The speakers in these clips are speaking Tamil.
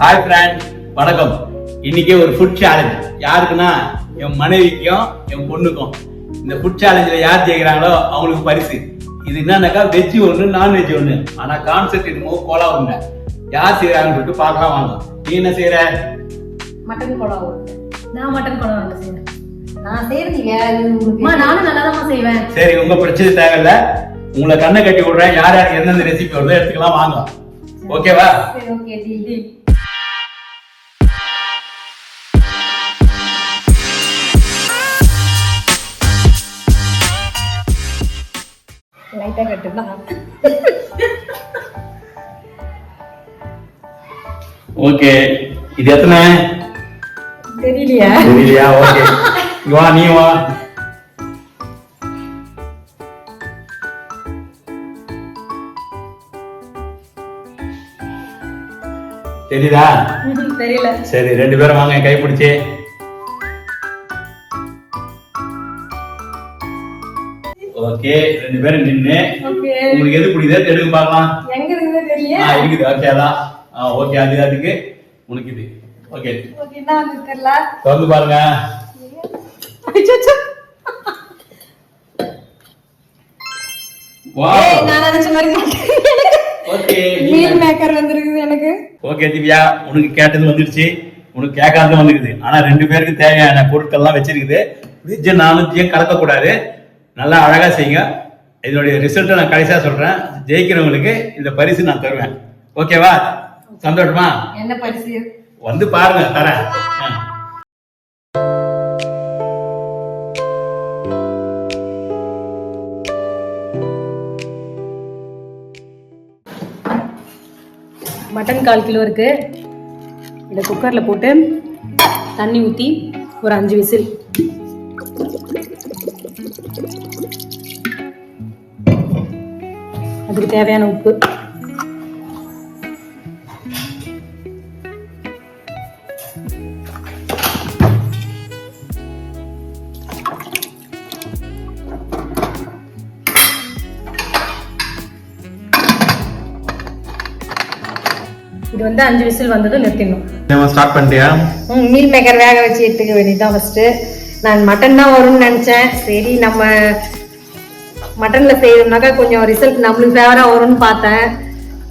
ஹாய் ஃப்ரெண்ட் வணக்கம். இன்னைக்கு ஒரு ஃபுட் சேலஞ்ச் யாருக்குன்னா என் மனைவிக்கும் என் பொண்ணுக்கும். இந்த ஃபுட் சேலஞ்சில் யார் ஜெயிக்கிறாங்களோ அவங்களுக்கு பரிசு. இது என்னன்னாக்கா வெஜ் ஒன்று நான்வெஜ் ஒன்று ஆனால் கான்செப்ட் என்னமோ கோலா ஒன்று யார் செய்கிறாங்கன்னு சொல்லிட்டு பார்க்கலாம் வாங்க. நீ என்ன செய்கிற மட்டன் குழம்பு நான் மட்டன் குழம்பு வந்து செய்வேன். நான் செய்யறீங்க அது அம்மா உங்களுக்கு நானும் நல்லா செய்வேன். சரி உங்க பிரச்சனை தேவையில்ல. உங்களை கண்ணை கட்டி விடுறேன். யார் யாருக்கு எந்தெந்த ரெசிபி வருதோ எடுத்துக்கலாம் வாங்க. ஓகேவா ஓகே டி லைட்டா கட்டுதான் ஓகே இது எத்தனை? தெரியலையா. தெரியலையா? ஓகே வா நீ வா. தெரியுதா? தெரியல. சரி ரெண்டு பேரும் வாங்க என் ஓகே ரெண்டு பேரும் நின்னு. உங்களுக்கு எது பிடிக்குதோ எடுக்க பார்க்கலாம். எங்க இருக்குதோ தெரியல. ஆ இருக்குது. ஓகே அதான். ஆ ஓகே அது அதுக்கு. உனக்கு இது. ஓகே ஓகே என்ன வந்து தெரியல பாருங்க. அச்சச்சோ. வா ஏய், நான் நினைச்ச மாதிரி ஓகே மீல் மேக்கர் வந்திருக்குது எனக்கு. ஓகே திவ்யா உனக்கு கேட்டது வந்துடுச்சு உனக்கு கேட்காதது வந்துருக்குது. ஆனா ரெண்டு பேருக்கு தேவையான பொருட்கள்லாம் வச்சிருக்குது. நானும் கலக்கக்கூடாது? நல்லா அழகா செய்யுங்க. இதனுடைய ரிசல்ட்டை நான் கடைசியா சொல்றேன். ஜெயிக்கிறவங்களுக்கு இந்த பரிசு நான் தருவேன். ஓகேவா? சந்தோஷமா? என்ன பரிசு? வந்து பாருங்க தரேன். மட்டன் கால் கிலோ இருக்கு. இதை குக்கரில் போட்டு தண்ணி ஊற்றி ஒரு அஞ்சு விசில். அதுக்கு தேவையான உப்பு. இது வந்து அஞ்சு விசில் வந்ததும் நிறுத்திடணும். ஸ்டார்ட் பண்ணிட்டியா? ம் மீல் மேக்கர் வேக வச்சு எடுத்துக்க வேண்டியதுதான் ஃபர்ஸ்ட் நான் மட்டன் தான் வரும்னு நினைச்சேன். சரி நம்ம மட்டன்ல செய்யணும்னாக்கா கொஞ்சம் ரிசல்ட் நம்மளுக்கு ஃபேவரா வரும்னு பார்த்தேன்.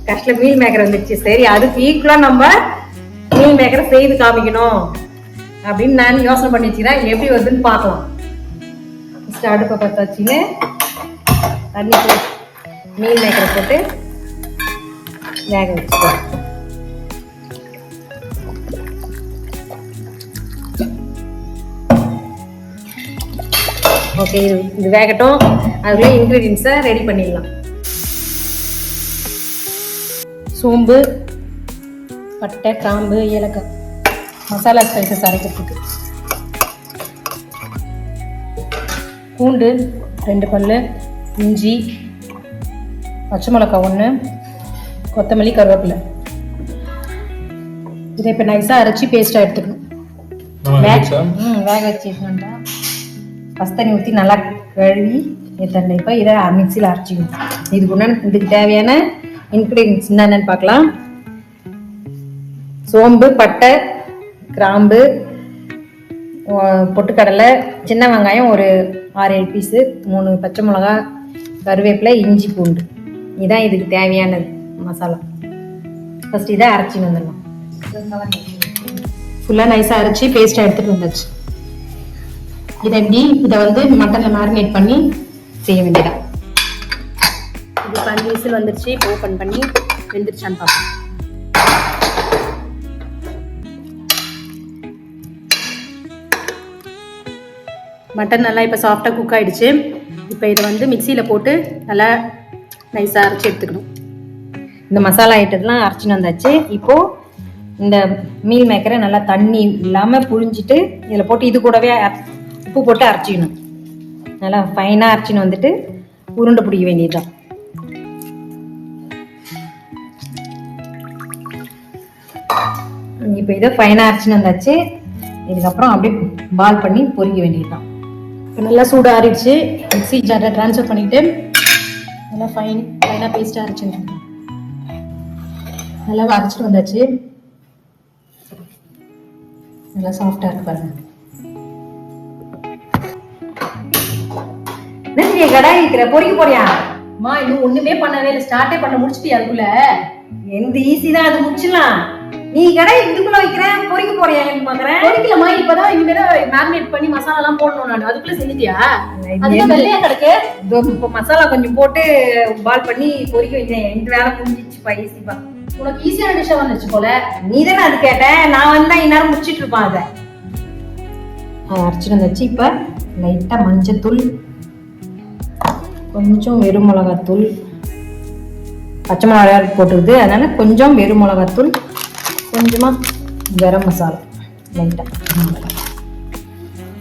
கஷ்டம் மீல் மேக்கர் வந்துச்சு சரி அதுக்கு ஈக்குவலா நம்ம மீல் மேக்கரை செய்து காமிக்கணும் அப்படின்னு நான் யோசனை பண்ணி வச்சுக்கிறேன். எப்படி வருதுன்னு பார்க்கலாம். அடுப்பை பற்ற வச்சுன்னு தண்ணி போட்டு மீல் மேக்கரை போட்டு வேக வச்சுக்கலாம். ஓகே இது வேகட்டும். அதுக்குள்ளே இன்க்ரீடியன்ஸை ரெடி பண்ணிடலாம். சோம்பு பட்டை கிராம்பு ஏலக்காய். மசாலா ஸ்பைசஸ் அரைக்கிறதுக்கு. பூண்டு ரெண்டு பல்லு இஞ்சி பச்சை மிளகாய் ஒன்று கொத்தமல்லி கருவேப்பிலை. இதை இப்போ நைஸாக அரைச்சி பேஸ்ட்டாக எடுத்துக்கணும். வேக ம் வேக வச்சுட்டா ஃபஸ்ட் தண்ணி ஊற்றி நல்லா கழுவி ஏற்றல இப்போ இதை மிக்சியில் அரைச்சிக்கணும் இதுக்கு உண்டான இதுக்கு தேவையான இன்க்ரீடியன்ஸ் என்னென்னு பார்க்கலாம். சோம்பு பட்டை கிராம்பு பொட்டுக்கடலை சின்ன வெங்காயம் ஒரு ஆறு ஏழு பீஸு மூணு பச்சை மிளகா கருவேப்பிலை இஞ்சி பூண்டு. இதுதான் இதுக்கு தேவையானது மசாலா. ஃபஸ்ட் இதை அரைச்சின்னு வந்துடலாம். ஃபுல்லாக நைஸாக அரைச்சி பேஸ்ட்டாக எடுத்துகிட்டு வந்தாச்சு. இதை எப்படி இதை வந்து மட்டனில் மேரினேட் பண்ணி செய்ய வேண்டியதா இது இப்போ அஞ்சு விசில் வந்துருச்சு. இப்போ ஓப்பன் பண்ணி வெந்துருச்சான்னு பார்ப்போம். மட்டன் நல்லா இப்போ சாஃப்டாக குக் ஆயிடுச்சு. இப்போ இதை வந்து மிக்சியில் போட்டு நல்லா நைஸாக அரைச்சி எடுத்துக்கணும். இந்த மசாலா ஐட்டத்தெல்லாம் அரைச்சின்னு வந்தாச்சு. இப்போ இந்த மீல் மேக்கரை நல்லா தண்ணி இல்லாமல் புழிஞ்சிட்டு இதில் போட்டு இது கூடவே உப்பு போட்டு அரைச்சிக்கணும். நல்லா ஃபைனாக அரைச்சின்னு வந்துட்டு உருண்டை பிடிக்க வேண்டியதான் இப்போ இதை ஃபைனாக அரைச்சின்னு வந்தாச்சு. இதுக்கப்புறம் அப்படியே பால் பண்ணி பொறிக்க வேண்டியதுதான். இப்போ நல்லா சூடு ஆறிடுச்சு மிக்சி ஜாரை ட்ரான்ஸ்ஃபர் பண்ணிவிட்டு நல்லா ஃபைன் ஃபைனாக பேஸ்ட்டாக அரைச்சிருக்கேன் நல்லா அரைச்சிட்டு வந்தாச்சு. நல்லா சாஃப்டாக இருக்கு பாருங்கள் என்ன கடாய் இருக்கிற பொறிக்க போறியா? அம்மா இன்னும் ஒண்ணுமே பண்ணவே இல்லை. ஸ்டார்ட்டே பண்ண முடிச்சிட்டியா அதுக்குள்ள? எந்த ஈஸி தான் அது முடிச்சிடலாம். நீ கடாய் இதுக்குள்ள வைக்கிற பொறிக்க போறியா பாக்குறேன் பொரிக்கலம்மா இப்பதான் இனிமேதான் மேரினேட் பண்ணி மசாலா எல்லாம் போடணும் நான். அதுக்குள்ள செஞ்சுட்டியா? அதுதான் வெள்ளையா கிடக்கு. இப்போ மசாலா கொஞ்சம் போட்டு பால் பண்ணி பொறிக்க வைக்கிறேன். இந்த வேலை முடிஞ்சிச்சுப்பா ஈஸிப்பா உனக்கு ஈஸியான டிஷ்ஷா வந்துச்சு போல. நீ தானே அது கேட்ட? நான் வந்தா இந்நேரம் முடிச்சிட்டு இருப்பான் அதை. அதை அரைச்சிட்டு வந்தாச்சு. இப்போ லைட்டாக மஞ்சத்தூள் கொஞ்சம் வெறும் மிளகாத்தூள் பச்சை மிளகா போட்டுருது. அதனால கொஞ்சம் வெறும் மிளகாத்தூள் கொஞ்சமாக கரம் மசாலா. லைட்டாக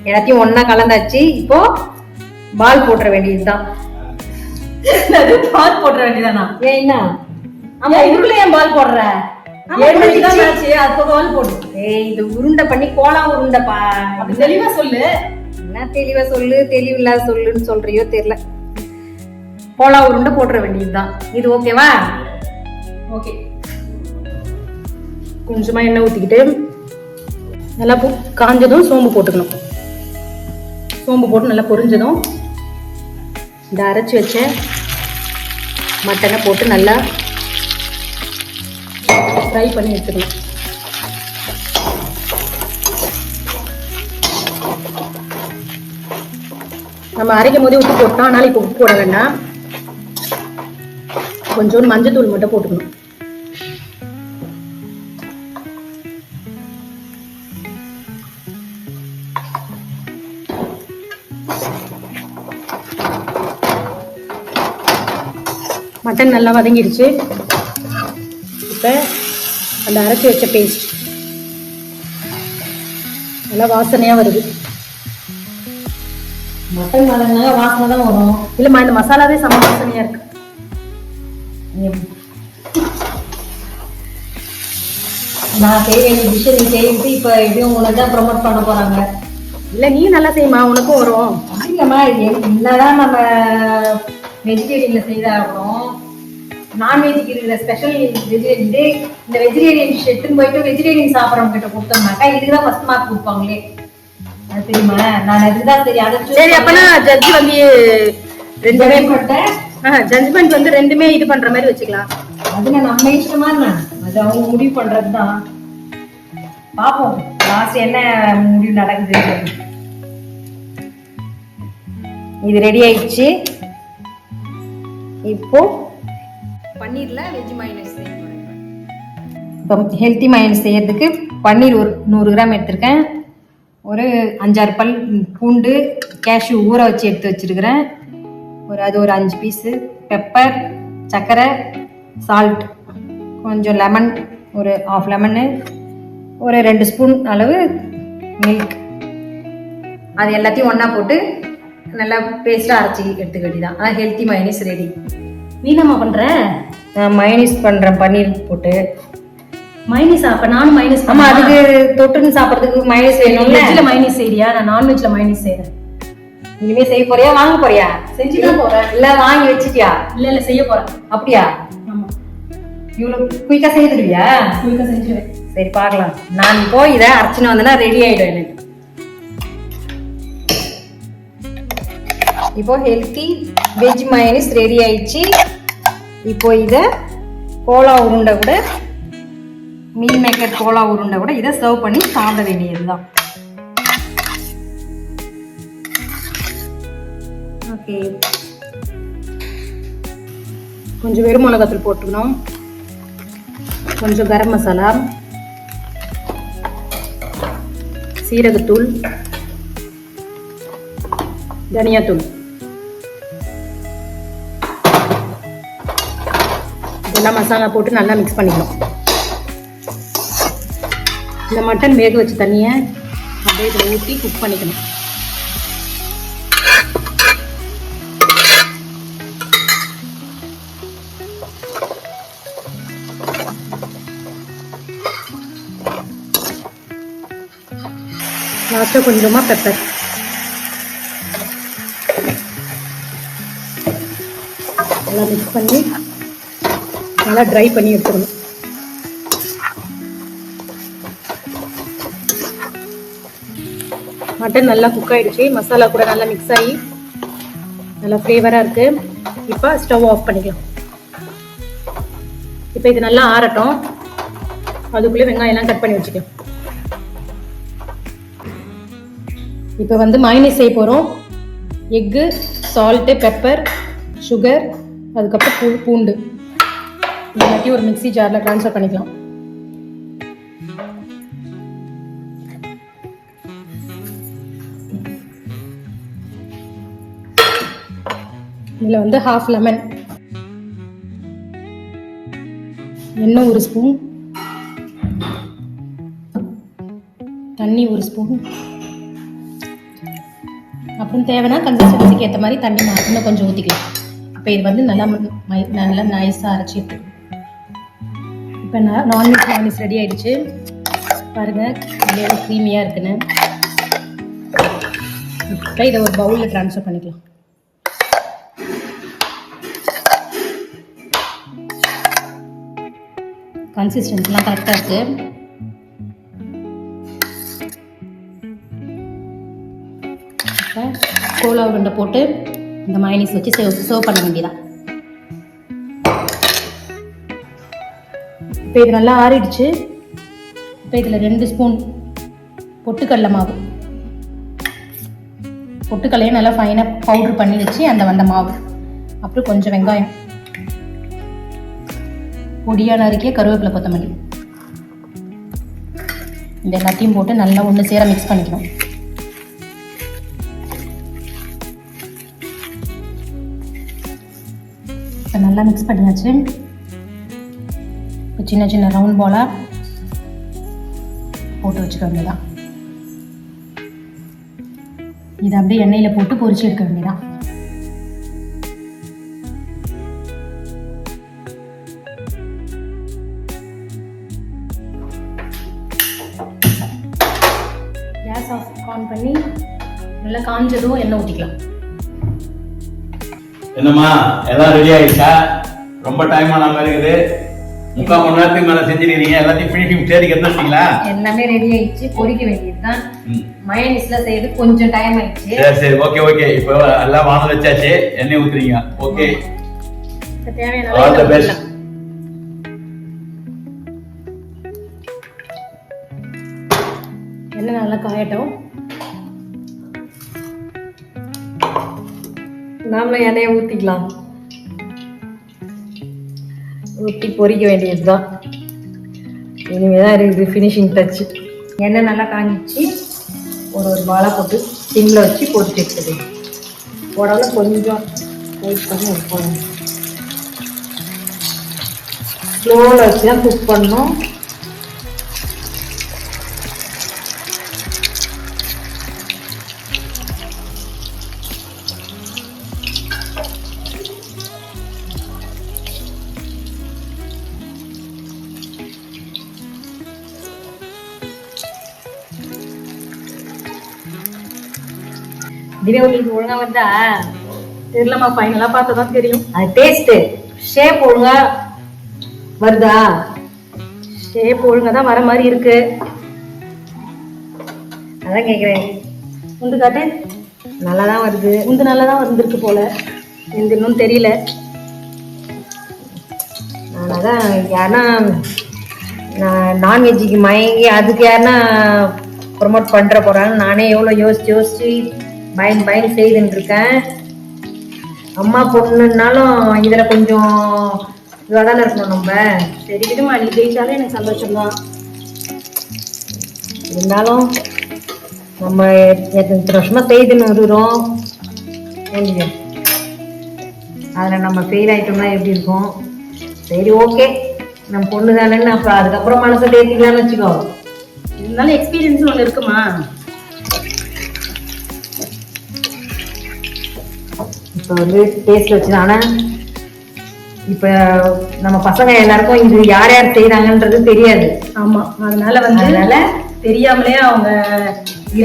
எல்லாத்தையும் ஒன்றா கலந்தாச்சு. இப்போ பால் போட்டுற வேண்டியதுதான். பால் போட்டுற வேண்டியதானா? ஏன் என்ன? ஆமா இதுக்குள்ள ஏன் பால் போடுற? இது உருண்டை பண்ணி கோலா உருண்டைப்பா. அப்படி தெளிவா சொல்லு. என்ன தெளிவா சொல்லு? தெளிவில்லாத சொல்லுன்னு சொல்றியோ தெரியல. கோலா உருண்டை போட்டுற வேண்டியதுதான். இது ஓகேவா? ஓகே. கொஞ்சமா எண்ணெய் ஊத்திக்கிட்டு நல்லா பு- காஞ்சதும் சோம்பு போட்டுக்கணும். சோம்பு போட்டு நல்லா பொரிஞ்சதும் இந்த அரைச்சி வச்ச மட்டனை போட்டு நல்லா ஃப்ரை பண்ணி எடுத்துக்கணும். நம்ம அரைக்கும் போதே உப்பு போட்டோம். அதனால இப்போ உப்பு போட வேண்டாம். கொஞ்சோண்டு மஞ்சத்தூள் மட்டும் போட்டுக்கணும். மட்டன் நல்லா வதங்கிடுச்சு இப்போ அந்த அரைச்சி வச்ச பேஸ்ட் நல்லா வாசனையாக வருது. மட்டன் வதங்கினா வாசனை தான் வரும். இல்லைம்மா இந்த மசாலாவே செம்ம வாசனையாக இருக்கு. நான் செய்ய வேண்டிய டிஷ்ஷை நீ செய்யிட்டு இப்போ எப்படியும் உனக்கு தான் ப்ரொமோட் பண்ண போறாங்க. இல்லை நீ நல்லா செய்யுமா உனக்கும் வரும். இல்லைம்மா என்னதான் நம்ம வெஜிடேரியன்ல செய்தாகணும் நான்வெஜ்ஜுக்கு இருக்கிற ஸ்பெஷல் வெஜிடேரியன் டே இந்த வெஜிடேரியன் டிஷ் எடுத்துன்னு போயிட்டு வெஜிடேரியன் சாப்பிட்றவங்க கிட்ட கொடுத்தோம்னாக்கா இதுக்கு தான் ஃபர்ஸ்ட் மார்க் கொடுப்பாங்களே. அது தெரியுமா? நான் அதுதான் சரி அதை சரி அப்பனா ஜட்ஜ் வந்து ரெண்டுமே போட்டேன் ஜட்ஜ்மெண்ட் வந்து ரெண்டுமே இது பண்ற மாதிரி வச்சுக்கலாம். அதுல நம்ம இஷ்டமா என்ன? அது அவங்க முடிவு பண்றதுதான். பாப்போம். லாஸ்ட் என்ன முடிவு நடக்குது இது ரெடி ஆயிடுச்சு. இப்போ பன்னீர்ல வெஜ் மைனஸ் இப்போ ஹெல்த்தி மைனஸ் செய்யறதுக்கு பன்னீர் ஒரு நூறு கிராம் எடுத்திருக்கேன். ஒரு அஞ்சாறு பல் பூண்டு கேஷ்யூ ஊற வச்சு எடுத்து வச்சிருக்கிறேன். ஒரு அது ஒரு அஞ்சு பீஸு. பெப்பர் சர்க்கரை சால்ட் கொஞ்சம் லெமன் ஒரு ஆஃப் லெமனு ஒரு ரெண்டு ஸ்பூன் அளவு மில்க் அது எல்லாத்தையும் ஒன்றா போட்டு நல்லா பேஸ்ட்டாக அரைச்சி எடுத்துக்க வேண்டியதான் அதான் ஹெல்த்தி மைனஸ் ரெடி நீ பண்ற? நான் மைனஸ் பண்ணுறேன் பன்னீர் போட்டு. மைனஸ் அப்ப நானும் மைனஸ் ஆமாம் அதுக்கு தொட்டுன்னு சாப்பிட்றதுக்கு மைனஸ் வேணும்ல. வெஜ்ல மைனஸ் செய்யறியா நான் நான்வெஜ்ல மைனஸ் செய்யறேன் இனிமே செய்ய போறியா? வாங்க போறியா? செஞ்சு தான் போறேன். இல்ல வாங்கி வச்சிட்டியா? இல்ல இல்ல செய்ய போறேன். அப்படியா? ஆமா. இவ்வளவு குயிக்கா செய்துடுவியா குயிக்கா செஞ்சிருவேன். சரி பார்க்கலாம். நான் இப்போ இதை அரைச்சின்னு வந்தேன்னா ரெடி ஆயிடும் எனக்கு. இப்போ ஹெல்த்தி வெஜ் மயனிஸ் ரெடி ஆயிடுச்சு. இப்போ இதை கோலா உருண்டை கூட மீல் மேக்கர் கோலா உருண்டை கூட இதை சர்வ் பண்ணி சாப்பிட வேண்டியதுதான். ஓகே கொஞ்சம் வெறும் மிளகாத்தூள் போட்டுக்கணும். கொஞ்சம் கரம் மசாலா. சீரகத்தூள். தனியாத்தூள். இதெல்லாம் மசாலா போட்டு நல்லா மிக்ஸ் பண்ணிக்கணும். இந்த மட்டன் வேக வச்ச தண்ணியை அப்படியே இதில் ஊற்றி குக் பண்ணிக்கணும். லாஸ்ட்டாக கொஞ்சமாக பெப்பர் நல்லா மிக்ஸ் பண்ணி நல்லா ட்ரை பண்ணி எடுத்துக்கணும் மட்டன் நல்லா குக் ஆயிடுச்சு. மசாலா கூட நல்லா மிக்ஸ் ஆகி நல்லா ஃப்ளேவராக இருக்கு. இப்போ ஸ்டவ் ஆஃப் பண்ணிக்கலாம். இப்போ இது நல்லா ஆறட்டும். அதுக்குள்ளே வெங்காயம் எல்லாம் கட் பண்ணி வச்சுக்கலாம். இப்போ வந்து மைனஸ் செய்ய போகிறோம் எக்கு சால்ட்டு பெப்பர் சுகர் அதுக்கப்புறம் பூ பூண்டு. இல்லாட்டி ஒரு மிக்ஸி ஜாரில் ட்ரான்ஸ்ஃபர் பண்ணிக்கலாம். இதில் வந்து ஹாஃப் லெமன் எண்ணெய் ஒரு ஸ்பூன் தண்ணி ஒரு ஸ்பூன் தேவைன்னா கன்சிஸ்டன்சிக்கு ஏற்ற மாதிரி தண்ணி மா- இன்னும் கொஞ்சம் ஊற்றிக்கலாம் இப்போ இது வந்து நல்லா நல்லா நைஸாக அரைச்சி எடுத்துக்கணும் இப்போ நான் நான்வெஜ் நான்வெஜ் ரெடி ஆயிடுச்சு பாருங்கள் எவ்வளோ க்ரீமியாக இருக்குன்னு. இப்போ இதை ஒரு பவுலில் ட்ரான்ஸ்ஃபர் பண்ணிக்கலாம். கன்சிஸ்டன்சிலாம் கரெக்டாக இருக்குது கோலா உருண்டை போட்டு இந்த மயனிஸ் வச்சு சேவ் சர்வ் பண்ண வேண்டியதான் இப்போ இது நல்லா ஆறிடுச்சு. இப்போ இதில் ரெண்டு ஸ்பூன் பொட்டுக்கடலை மாவு. பொட்டுக்கடலையும் நல்லா ஃபைனாக பவுட்ரு பண்ணி வச்சு அந்த வந்த மாவு. அப்புறம் கொஞ்சம் வெங்காயம். பொடியாக நறுக்கிய கருவேப்பிலை கொத்தமல்லி. இந்த எல்லாத்தையும் போட்டு நல்லா ஒன்று சேர மிக்ஸ் பண்ணிக்கணும். நல்லா மிக்ஸ் பண்ணியாச்சு. இப்போ சின்ன சின்ன ரவுண்ட் பாலாக போட்டு வச்சுக்க வேண்டியதான் இதை அப்படியே எண்ணெயில் போட்டு பொரிச்சு எடுக்க வேண்டியதான் கேஸ் ஆஃப் ஆன் பண்ணி நல்லா காஞ்சதும் எண்ணெய் ஊற்றிக்கலாம் என்னம்மா எல்லாம் ரெடி ஆயிடுச்சா? ரொம்ப டைம் ஆன மாதிரி இருக்குது. முக்கால் மணி நேரத்துக்கு மேல செஞ்சிருக்கீங்க எல்லாத்தையும் ஃபினிஷிங் ஸ்டேஜுக்கு எடுத்துட்டீங்களா எல்லாமே ரெடி ஆயிடுச்சு. பொரிக்க வேண்டியதுதான். மயனிஸ்ல செய்யறது கொஞ்சம் டைம் ஆயிடுச்சு. சரி சரி. ஓகே ஓகே இப்போ எல்லாம் வாங்க வச்சாச்சு. எண்ணெய் ஊத்துறீங்க. ஓகே தேவையான ஆல் த அளவு பெஸ்ட் ஊத்திக்கலாம். எண்ணெய் நல்லா காயட்டும். நாமளும் எண்ணெயை ஊத்திக்கலாம். ஊத்தி பொரிக்க இனிமேல் இனிமேதான் இருக்குது ஃபினிஷிங் டச் எண்ணெய் நல்லா காஞ்சிச்சு. ஒரு ஒரு வாழை போட்டு சிம்மில் வச்சு பொரிச்சு எடுத்துது உடம்புல கொஞ்சம் வெயிட் பண்ணி வைக்கணும் ஸ்லோவில் வச்சு தான் குக் பண்ணோம் இதுவே உங்களுக்கு ஒழுங்கா வருதா தெரியலம்மா ஃபைனலாக பார்த்தா தான் தெரியும். அது டேஸ்ட்டு ஷேப் ஒழுங்கா வருதா? ஷேப் ஒழுங்காக தான் வர மாதிரி இருக்கு. அதான் கேட்குறேன் உண்டு காட்டு? நல்லா தான் வருது. உண்டு நல்லா தான் வந்திருக்கு போல. எனக்கு இன்னும் தெரியல. நான் அதான் யாருன்னா நான் நான்வெஜ்ஜுக்கு மயங்கி அதுக்கு யாருன்னா ப்ரொமோட் பண்ணுற போகிறாங்க நானே எவ்வளோ யோசிச்சு யோசிச்சு பயந்து பயந்து செய்துன்னு இருக்கேன் அம்மா பொண்ணுன்னாலும் இதில் கொஞ்சம் இதுவாக தானே இருக்கணும் நம்ம. சரி விடுமா நீ ஜெயிச்சாலே எனக்கு சந்தோஷம் தான் இருந்தாலும் நம்ம எத்தனை வருஷமாக செய்துன்னு வருகிறோம். அதில் நம்ம ஃபெயில் ஆகிட்டோம்னா எப்படி இருக்கும்? சரி ஓகே நம்ம பொண்ணு தானேன்னு அப்புறம் அதுக்கப்புறம் மனசை தேர்த்திக்கலாம்னு வச்சுக்கோ. இருந்தாலும் எக்ஸ்பீரியன்ஸ் ஒன்று இருக்குமா? இப்போ வந்து டேஸ்ட் வச்சு ஆனால் இப்போ நம்ம பசங்க எல்லாருக்கும் இது யார் யார் செய்கிறாங்கன்றது தெரியாது. ஆமா அதனால வந்து அதனால தெரியாமலே அவங்க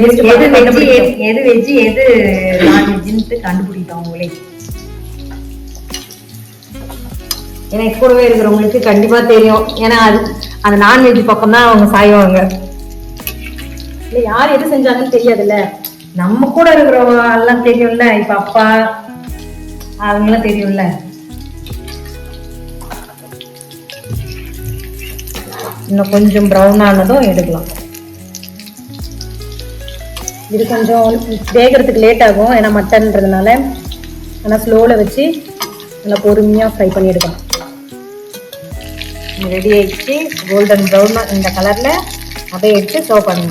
எது கண்டுபிடிக்கணும். எது வெஜ்ஜு எது நான்வெஜ்ஜுன்ட்டு கண்டுபிடிக்கும் அவங்களே. எனக்கு கூடவே இருக்கிறவங்களுக்கு கண்டிப்பா தெரியும். ஏன்னா அது அந்த நான்வெஜ் பக்கம் தான் அவங்க சாய்வாங்க. இல்ல யார் எது செஞ்சாங்கன்னு தெரியாதுல்ல. நம்ம கூட இருக்கிறவங்க எல்லாம் தெரியும்ல. இப்ப அப்பா அவங்களாம் தெரியும்ல. இன்னும் கொஞ்சம் ப்ரௌன் ஆனதும் எடுக்கலாம். இது கொஞ்சம் வேகிறதுக்கு லேட் ஆகும். ஏன்னா மட்டன்றதுனால ஆனால் ஸ்லோவில் வச்சு நல்லா பொறுமையாக ஃப்ரை பண்ணி எடுக்கலாம். ரெடி ஆகிடுச்சு கோல்டன் ப்ரௌன் இந்த கலரில் அதை எடுத்து சர்வ் பண்ண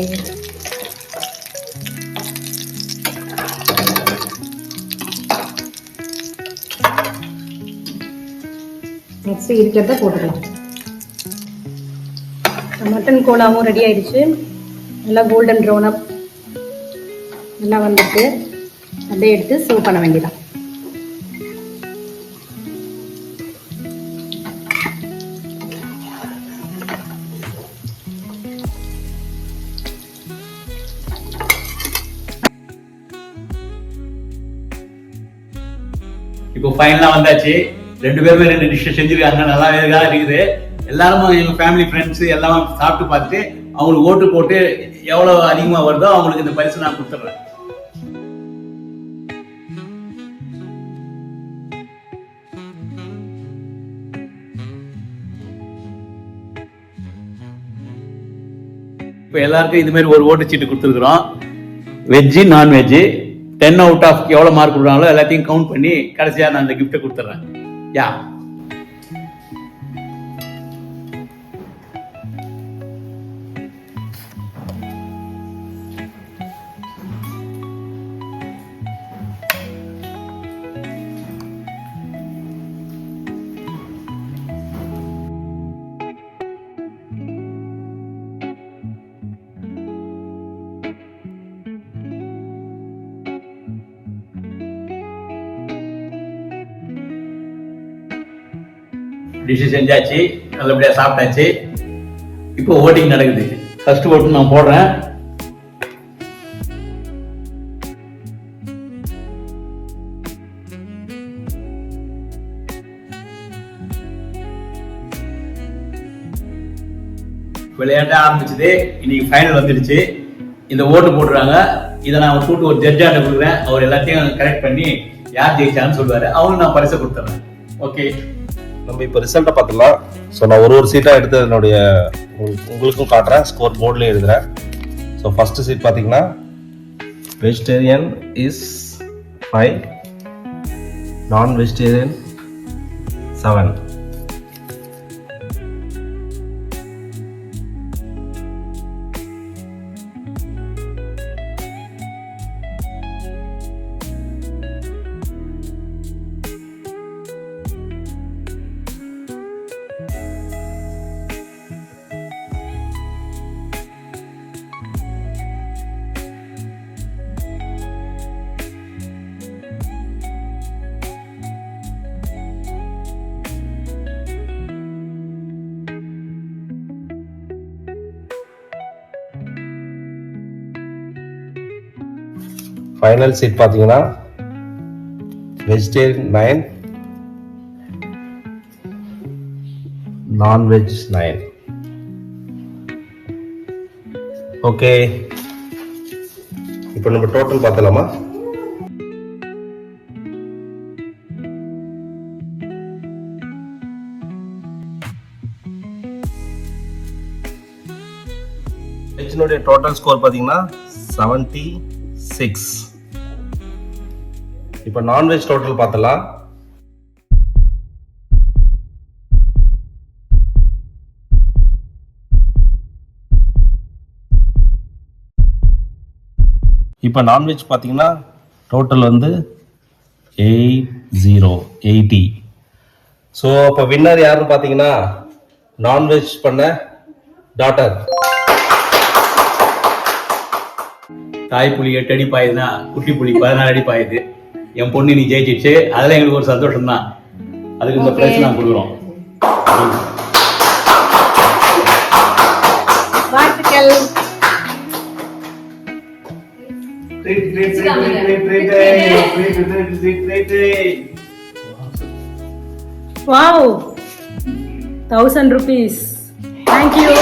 வேண்டியதான் நெக்ஸ்ட் இருக்கிறத போட்டுக்கலாம். மட்டன் கோலாவும் ரெடி ஆயிடுச்சு. நல்லா கோல்டன் ப்ரௌன் அப் நல்லா வந்துட்டு அப்படியே எடுத்து சர்வ் பண்ண வேண்டியதான் ஃபைனலாக வந்தாச்சு. ரெண்டு பேருமே ரெண்டு டிஷ்ஷை செஞ்சுருக்காங்க. நல்லா இதாக இருக்குது. எல்லாரும் எங்கள் ஃபேமிலி ஃப்ரெண்ட்ஸ் எல்லாம் சாப்பிட்டு பார்த்துட்டு அவங்களுக்கு ஓட்டு போட்டு எவ்வளோ அதிகமாக வருதோ அவங்களுக்கு இந்த பரிசு நான் கொடுத்துட்றேன். இப்போ எல்லாருக்கும் இது மாதிரி ஒரு ஓட்டு சீட்டு கொடுத்துருக்குறோம். Veg non veg ten out of எவ்வளோ மார்க் கொடுக்குறாங்களோ எல்லாத்தையும் கவுண்ட் பண்ணி கடைசியாக நான் அந்த கிஃப்ட்டை கொடுத்துட்றேன். யா டிஷ்ஷு செஞ்சாச்சு. நல்லபடியாக சாப்பிட்டாச்சு. இப்போ ஓட்டிங் நடக்குது. ஃபர்ஸ்ட் ஓட்டு நான் போடுறேன். விளையாட்ட ஆரம்பிச்சது. இன்னைக்கு ஃபைனல் வந்துடுச்சு இந்த ஓட்டு போட்டுறாங்க இதை நான் கூட்டு ஒரு ஜட்ஜாண்ட கொடுக்குறேன். அவர் எல்லாத்தையும் கரெக்ட் பண்ணி யார் ஜெயிச்சான்னு சொல்லுவாரு. அவங்களுக்கு நான் பரிசை கொடுத்துறேன். ஓகே நம்ம இப்போ ரிசல்ட்டை பார்த்துலாம் ஸோ நான் ஒரு ஒரு சீட்டாக எடுத்து என்னுடைய உங்களுக்கும் காட்டுறேன். ஸ்கோர் போர்ட்லேயும் எழுதுறேன். ஸோ ஃபஸ்ட்டு சீட் பார்த்தீங்கன்னா vegetarian is five non vegetarian seven final sheet பார்த்தீங்கன்னா vegetarian nine non veg nine okay இப்போ நம்ம டோட்டல் பார்த்தலாமா வெஜ்னுடைய டோட்டல் ஸ்கோர் பார்த்தீங்கன்னா செவன்ட்டி சிக்ஸ் இப்போ நான்வெஜ் டோட்டல் பார்த்தலாம் இப்போ நான்வெஜ் பார்த்தீங்கன்னா டோட்டல் வந்து எயிட் ஜீரோ எயிட்டி ஸோ அப்போ வின்னர் யாருன்னு பார்த்தீங்கன்னா நான்வெஜ் பண்ண டாட்டர் தாய் புலி எட்டு அடி பாயுதுன்னா குட்டி புலி பதினாறு அடி பாயுது என் பொண்ணு நீ ஜெயிச்சிச்சு அதில் எங்களுக்கு ஒரு சந்தோஷம் தான் அதுக்கு இந்த பிரைஸ் நான் கொடுக்குறோம் வாவ் தௌசண்ட் ருபீஸ் தேங்க்யூ